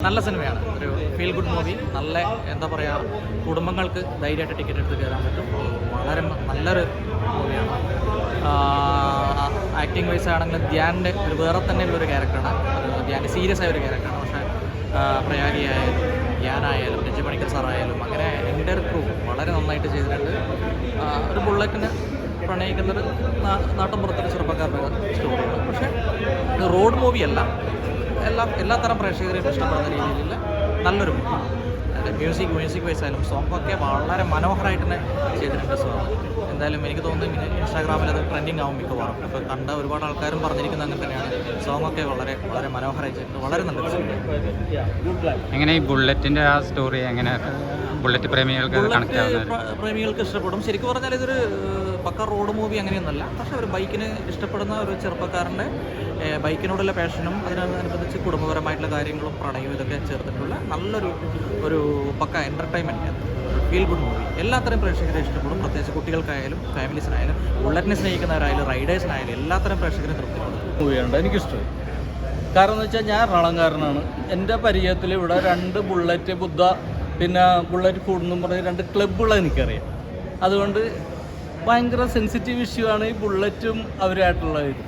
നല്ല സിനിമയാണ്. ഒരു ഫീൽ ഗുഡ് മൂവി നല്ല എന്താ പറയുക കുടുംബങ്ങൾക്ക് ധൈര്യമായിട്ട് ടിക്കറ്റ് എടുത്ത് കയറാൻ പറ്റും. വളരെ നല്ലൊരു മൂവിയാണ് ആക്ടിങ് വൈസ് ആണെങ്കിലും ധ്യാനിന്റെ ഒരു വേറെ തന്നെയുള്ളൊരു ക്യാരക്ടറാണ് ധ്യാൻ സീരിയസ് ആയ ഒരു ക്യാരക്ടറാണ് പക്ഷേ പ്രയാഗി ആയാലും ധ്യാനായാലും രഞ്ജി പണിക്കർ സാറായാലും അങ്ങനെ എന്റെ ഒരു ക്രൂ വളരെ നന്നായിട്ട് ചെയ്തിട്ടുണ്ട്. ഒരു ബുള്ളറ്റിന് പ്രണയിക്കുന്നൊരു നാ- നാട്ടിൻപുറത്തൊരു ചെറുപ്പക്കാരുടെ സ്റ്റോറിയാണ് പക്ഷേ റോഡ് മൂവിയല്ല എല്ലാ എല്ലാത്തരം പ്രേക്ഷകരെയും ഇഷ്ടപ്പെടുന്ന രീതിയിലുള്ള നല്ലൊരു മൂവിയാണ് മ്യൂസിക് മ്യൂസിക് വൈസ് ആയാലും സോങ് ഒക്കെ വളരെ മനോഹരമായിട്ട് തന്നെ ചെയ്തിട്ടുണ്ട് സോ എന്തായാലും എനിക്ക് തോന്നുന്നു ഇങ്ങനെ ഇൻസ്റ്റാഗ്രാമിൽ അത് ട്രെൻഡിങ് ആവും മിക്കവാറും. അപ്പോൾ കണ്ട ഒരുപാട് ആൾക്കാരും പറഞ്ഞിരിക്കുന്നത് അങ്ങനെ തന്നെയാണ്. സോങ് ഒക്കെ വളരെ വളരെ മനോഹരമായി ചെയ്തിട്ടുണ്ട്. വളരെ നല്ല എങ്ങനെ ഈ ബുള്ളറ്റിന്റെ ആ സ്റ്റോറി എങ്ങനെ ബുള്ളറ്റ് പ്രേമികൾക്ക് പ്രേമികൾക്ക് ഇഷ്ടപ്പെടും. ശരിക്കും പറഞ്ഞാൽ ഇതൊരു പക്ക റോഡ് മൂവി അങ്ങനെയൊന്നുമല്ല. പക്ഷെ ഒരു ബൈക്കിന് ഇഷ്ടപ്പെടുന്ന ഒരു ചെറുപ്പക്കാരന്റെ ബൈക്കിനോടുള്ള പാഷനും അതിനനുബന്ധിച്ച് കുടുംബപരമായിട്ടുള്ള കാര്യങ്ങളും പ്രണയവും ഇതൊക്കെ ചേർത്തിട്ടുള്ള നല്ലൊരു ഒരു pakka entertainment feel good movie എല്ലാത്തരം പ്രേക്ഷകരെ ഇഷ്ടപ്പെടും. പ്രത്യേകിച്ച് കുട്ടികൾക്കായാലും ഫാമിലീസിനായാലും ബുള്ളറ്റിനെ സ്നേഹിക്കുന്നവരായാലും റൈഡേഴ്സിനായാലും എല്ലാത്തരം പ്രേക്ഷകരെ തൃപ്തിപ്പെടും മൂവിയുണ്ട് എനിക്കിഷ്ടമായി കാരണം എന്ന് വെച്ചാൽ ഞാൻ എറണാകുളംകാരനാണ് എന്റെ പരിചയത്തിൽ ഇവിടെ രണ്ട് ബുള്ളറ്റ് ബുദ്ധ പിന്നെ ബുള്ളറ്റ് ഫുഡ് എന്നും പറഞ്ഞ് രണ്ട് ക്ലബ്ബുകൾ എനിക്കറിയാം. അതുകൊണ്ട് ഭയങ്കര സെൻസിറ്റീവ് ഇഷ്യൂ ആണ് ഈ ബുള്ളറ്റും അവരായിട്ടുള്ള ഇത്.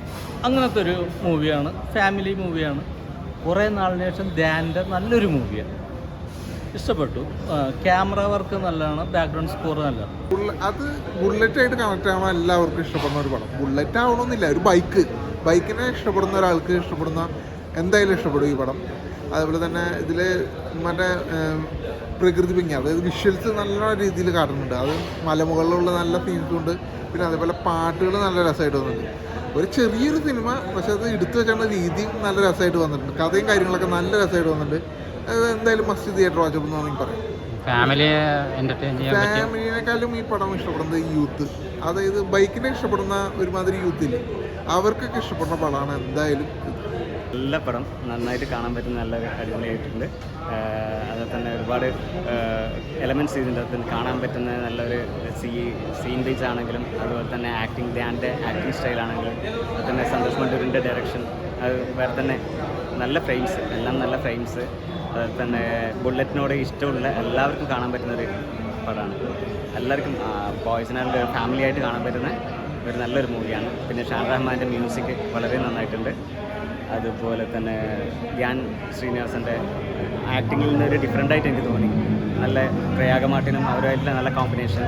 അങ്ങനത്തെ ഒരു മൂവിയാണ് ഫാമിലി മൂവിയാണ് കുറേ നാളിന് ശേഷം ധ്യാന്റെ നല്ലൊരു മൂവിയാണ് ഇഷ്ടപ്പെട്ടു. ക്യാമറ വർക്ക് നല്ലതാണ്. ബാക്ക്ഗ്രൗണ്ട് സ്കോർ നല്ലതാണ്. അത് ബുള്ളറ്റ് ആയിട്ട് കണക്ട് ആവാൻ എല്ലാവർക്കും ഇഷ്ടപ്പെടുന്ന ഒരു പടം. ബുള്ളറ്റ് ആവണമെന്നില്ല ഒരു ബൈക്ക് ബൈക്കിനെ ഇഷ്ടപ്പെടുന്ന ഒരാൾക്ക് ഇഷ്ടപ്പെടുന്ന എന്തായാലും ഇഷ്ടപ്പെടും ഈ പടം. അതുപോലെ തന്നെ ഇതിൽ മറ്റേ പ്രകൃതി ഭംഗി അതായത് വിഷ്വൽസ് നല്ല രീതിയിൽ കാണുന്നുണ്ട് അത് മലമുകളിലുള്ള നല്ല സീൻസും ഉണ്ട്. പിന്നെ അതേപോലെ പാട്ടുകൾ നല്ല രസമായിട്ട് വന്നിട്ടുണ്ട്. ഒരു ചെറിയൊരു സിനിമ പക്ഷെ അത് എടുത്തു വെച്ചുള്ള രീതിയും നല്ല രസമായിട്ട് വന്നിട്ടുണ്ട്. കഥയും കാര്യങ്ങളൊക്കെ നല്ല രസമായിട്ട് വന്നിട്ടുണ്ട്. അത് എന്തായാലും മസ്റ്റ് തിയേറ്റർ വാച്ചപ്പ് എന്ന് വേണമെങ്കിൽ പറയാം. ഫാമിലിയെക്കാളും ഈ പടം ഇഷ്ടപ്പെടുന്നത് യൂത്ത് അതായത് ബൈക്കിനെ ഇഷ്ടപ്പെടുന്ന ഒരുമാതിരി യൂത്തില്ലേ അവർക്കൊക്കെ ഇഷ്ടപ്പെടുന്ന പടമാണ് എന്തായാലും. നല്ല പടം. നന്നായിട്ട് കാണാൻ പറ്റുന്ന നല്ല അടിപൊളിയായിട്ടുണ്ട് അതിൽ തന്നെ ഒരുപാട് എലമെന്റ്സ് ഇതിന്റെ അകത്ത് കാണാൻ പറ്റുന്ന നല്ലൊരു സീ സീൻ ബേസ് ആണെങ്കിലും അതുപോലെ തന്നെ ആക്ടിങ് ധ്യാന്റെ ആക്ടിങ് സ്റ്റൈലാണെങ്കിലും അതുപോലെ തന്നെ സന്തോഷ് മണ്ടൂരിന്റെ ഡയറക്ഷൻ അത് വേറെ തന്നെ നല്ല ഫ്രെയിംസ് എല്ലാം നല്ല ഫ്രെയിംസ് അതുപോലെ തന്നെ ബുള്ളറ്റിനോട് ഇഷ്ടമുള്ള എല്ലാവർക്കും കാണാൻ പറ്റുന്ന ഒരു പടമാണ്. എല്ലാവർക്കും ബോയ്സിനായിട്ട് ഫാമിലി ആയിട്ട് കാണാൻ പറ്റുന്ന ഒരു നല്ലൊരു മൂവിയാണ് പിന്നെ ഷാൻ റഹ്മാന്റെ മ്യൂസിക് വളരെ നന്നായിട്ടുണ്ട്. അതുപോലെ തന്നെ ധ്യാൻ ശ്രീനിവാസന്റെ ആക്ടിങ്ങിൽ നിന്ന് ഒരു ഡിഫറെന്റ് ആയിട്ട് എനിക്ക് തോന്നി. നല്ല പ്രയാഗമാട്ടിനും അവരുമായിട്ടുള്ള നല്ല കോമ്പിനേഷൻ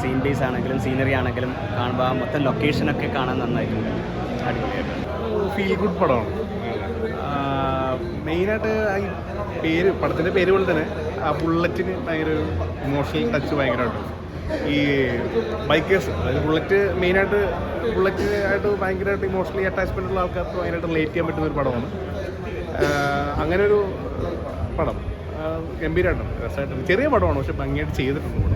സീൻ ബേസ് ആണെങ്കിലും സീനറി ആണെങ്കിലും കാണുമ്പോൾ ആ മൊത്തം ലൊക്കേഷനൊക്കെ കാണാൻ നന്നായിട്ടുണ്ട് അടിപൊളിയായിട്ട്. ഫീൽ ഗുഡ് പടമാണ്. മെയിനായിട്ട് ഈ പേര് പടത്തിന്റെ പേര് പോലെ തന്നെ ആ ബുള്ളറ്റിന് ഭയങ്കര ഒരു ഇമോഷണൽ ടച്ച് ഭയങ്കരമായിട്ട് ഈ ബൈക്കേഴ്സ് അതായത് ബുള്ളറ്റ് മെയിനായിട്ട് ബുള്ളറ്റ് ആയിട്ട് ഭയങ്കരമായിട്ട് ഇമോഷണലി അറ്റാച്ച്മെന്റ് ഉള്ള ആൾക്കാർക്ക് ഭയങ്കരമായിട്ട് റിലേറ്റ് ചെയ്യാൻ പറ്റുന്ന ഒരു പടമാണ്. അങ്ങനെ ഒരു പടം. ഗംഭീരമായിട്ടുണ്ട് രസമായിട്ടുണ്ട്. ചെറിയ പടമാണ് പക്ഷെ ഭംഗിയായിട്ട് ചെയ്തിട്ടുണ്ട്.